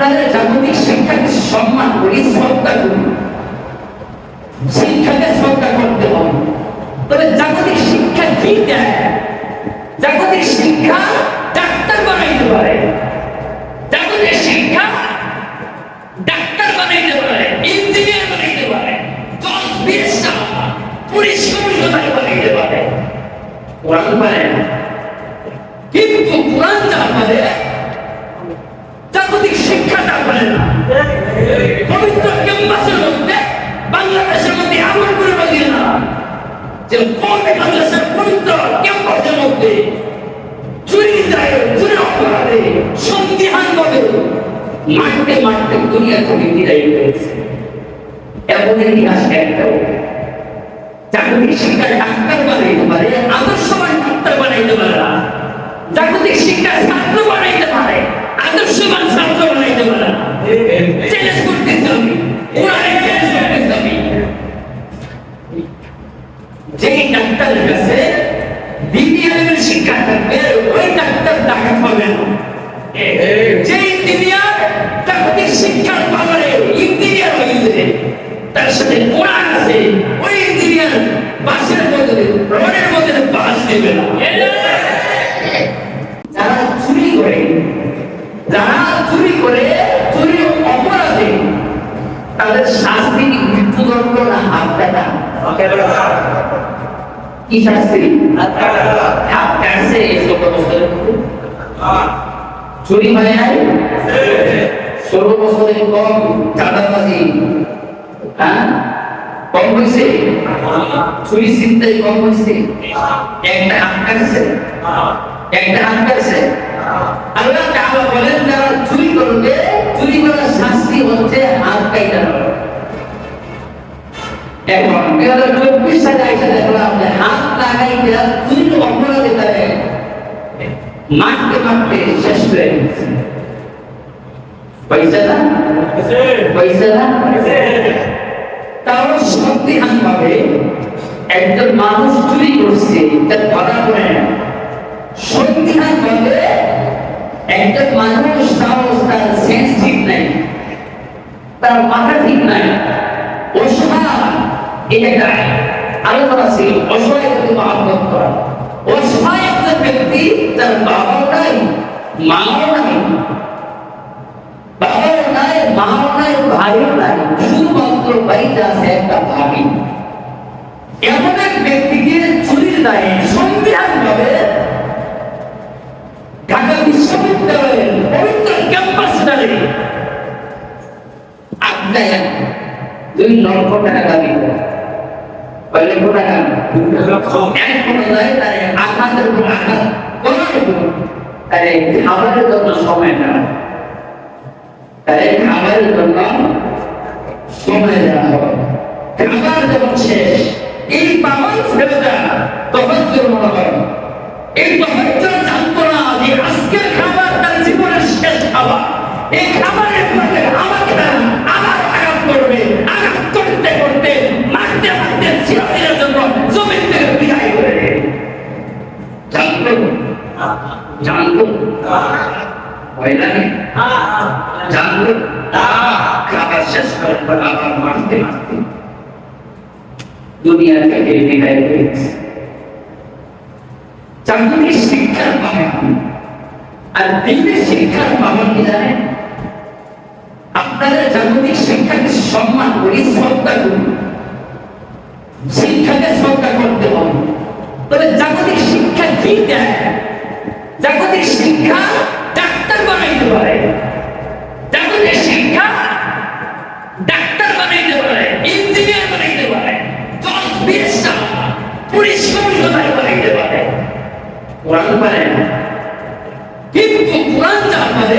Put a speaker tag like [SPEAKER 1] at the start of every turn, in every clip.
[SPEAKER 1] আপনাদের জাগতিক শিক্ষাকে সম্মান করি, শ্রদ্ধা করি। শিক্ষাকে শ্রদ্ধা করতে হবে। তবে জাগতিক শিক্ষা কি দেয়? জাগতিক শিক্ষা মাঠে মাঠে দুনিয়া থেকে বিদায় হয়েছে এমন ইতিহাস একটাও জাগতিক শিক্ষায় ডাক্তার বানাইতে পারে, আদর্শবান ডাক্তার বানাইতে পারে না। জাগতিক শিক্ষা ছাত্র বানাইতে পারে, আদর্শবান ছাত্র বানাইতে পারে না। চ্যালেঞ্জ শিক্ষা থাকবে, ওই ডাক্তার দেখা পাবে না। শিক্ষার পাওয়ারে ইঞ্জিনিয়ার হয়েছে তার সাথে কোরআন আছে। ওই ইঞ্জিনিয়ার বাসের মধ্যে, রোডের মধ্যে বাস দেবে না। যারা চুরি করে, যারা চুরি করে চুরি অপরাধে, তাদের শাস্তি মৃত্যুদণ্ড না হাত কাটা কি শাস্তি? হাত কাটছে ছোট চুরি হয় ষোলো বছরের কম চাঁদাবাজি? হ্যাঁ? কম হয়েছে চুরি চিন্তাই কম হয়েছে একটা কাটছে। একটা কাটছে। আল্লাহ তাআলা বলেন, যারা চুরি করবে, চুরি করার শাস্তি হচ্ছে হাত কাটানো এখন দুই হাজার চব্বিশ সালে এসে দেখলাম যে হাত লাগাইতে চুরি অপরাধে তারে মারতে মারতে শেষ হয়ে গেছে পয়সা না? পয়সা না? তাও সন্দিহান ভাবে একজন মানুষ চুরি করছে তার ধরা পড়ে না। সন্দিহান ভাবে একজন মানুষ তাও তার সেন্স ঠিক নাই তার মাথা ঠিক নাই। অসহায় এটা একটা আলোচনা ছিল অসহায় কিন্তু মহাব্বত করা। অসহায় ব্যক্তি তার বাবাও নাই মাও নাই বাবাও নাই মাও নাই ভাইও নাই শুধুমাত্র বাড়িতে আছে একটা ভাবি এমন এক ব্যক্তিকে চুরির দায়ে সন্দেহান ভাবে ঢাকা বিশ্ববিদ্যালয়ের পবিত্র ক্যাম্পাস দাঁড়িয়ে আড্ডায় দুই লক্ষ টাকা দাবি জন্য সময় না তার খাবারের জন্য সময় দেওয়া হবে খাবার যখন শেষ। এই পাওয়ার ছেলেটা তোর মনে হয় এই তোর জানতো না যে আজকের খাবার তার জীবনের শেষ খাবার। এই খাবারের পরে আমাকে না আবার আঘাত করবে আঘাত করতে করতে মারতে মারতে চিরদিনের জন্য জমির থেকে বিদায় করে। জানতো জানতো জানতো খাবার শেষ পর আবার মারতে মারতে দুনিয়া থেকে বিদায় হয়েছে জাগতিক শিক্ষার পাবন আর দিনের শিক্ষার পাবন কি জানেন? আপনাদের জাগতিক শিক্ষাকে সম্মান করি, শ্রদ্ধা করি। শিক্ষাকে শ্রদ্ধা করতে হবে। তবে জাগতিক শিক্ষা কি দেয়? জাগতিক শিক্ষা কিন্তু কোরআন যা পারে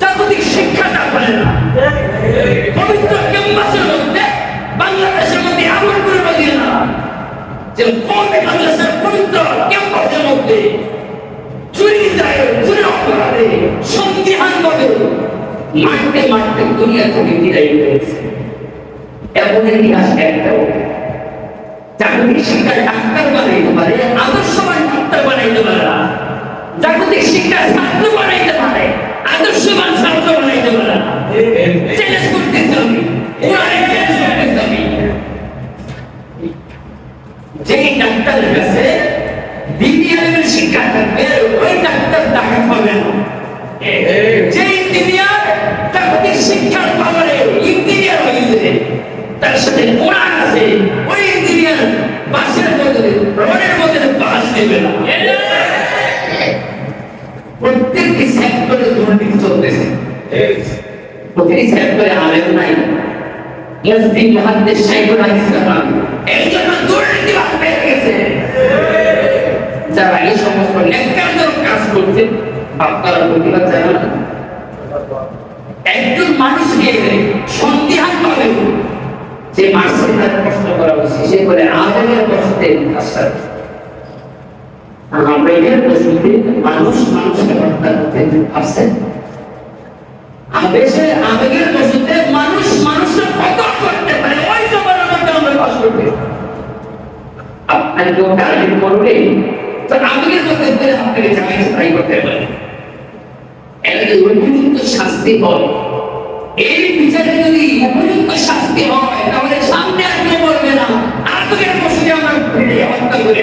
[SPEAKER 1] জাগতিক পারে না। পবিত্র ক্যাম্পাসের মধ্যে বাংলাদেশের মধ্যে এমন করে বাজিয়ে না যে কমে বাংলাদেশের পবিত্র ক্যাম্পাসের মধ্যে চুরি যায়, চুরি অপরাধে, সন্দিহান ভাবে মাঠে মাঠে দুনিয়া থেকে বিদায় হয়েছে এমন ইতিহাস একটাও। জাগতিক শিক্ষায় ডাক্তার জাগতিক শিক্ষা ছাত্র বানাইতে পারে, আদর্শবান ছাত্র বানাইতে পারে। চ্যালেঞ্জ করতেছি আমি যে শিক্ষা থাকবে, ওই ডাক্তার দেখা পাবে না। যে ইঞ্জিনিয়ার জাগতিক শিক্ষার পাবে ইঞ্জিনিয়ার হয়েছে তার সাথে কোরআন আছে, ওই ইঞ্জিনিয়ার বাসের মধ্যে, রোডের মধ্যে বাস দেবে না। প্রত্যেকটি সেক্টরে দুর্নীতি চলতেছে। প্রতিটি সেক্টরে আলেম নাই। যারা এই সমস্ত নেককারজনক কাজ করছে আপনারা প্রতিবাদ জানান একজন মানুষকে সন্দেহান যে মাসে তার প্রশ্ন করা উচিত সে করে আবেগের বসতে কাজটা আবেগের বসতে মানুষ, মানুষকে হত্যা করতে পারছেন। আবেশে আবেগের বসতে মানুষ মানুষের কতল করতে পারে। ওই জমানার মধ্যে আমরা বাস করতে আপনার কেউ টার্গেট করবে? তো আবেগের মধ্যে আপনাকে জামাই ট্রাই করতে পারে। এর উপযুক্ত শাস্তি হয়। এই বিচারে যদি উপযুক্ত শাস্তি হয়, তাহলে সামনে আর কেউ বলবে না। আবেগের বসতে আমরা ফিরে হত্যা করে।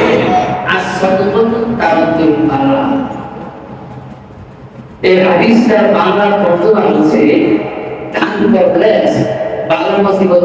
[SPEAKER 1] এই হাদিসটার বাংলার তর্জমা হচ্ছে বাংলা মুসিবত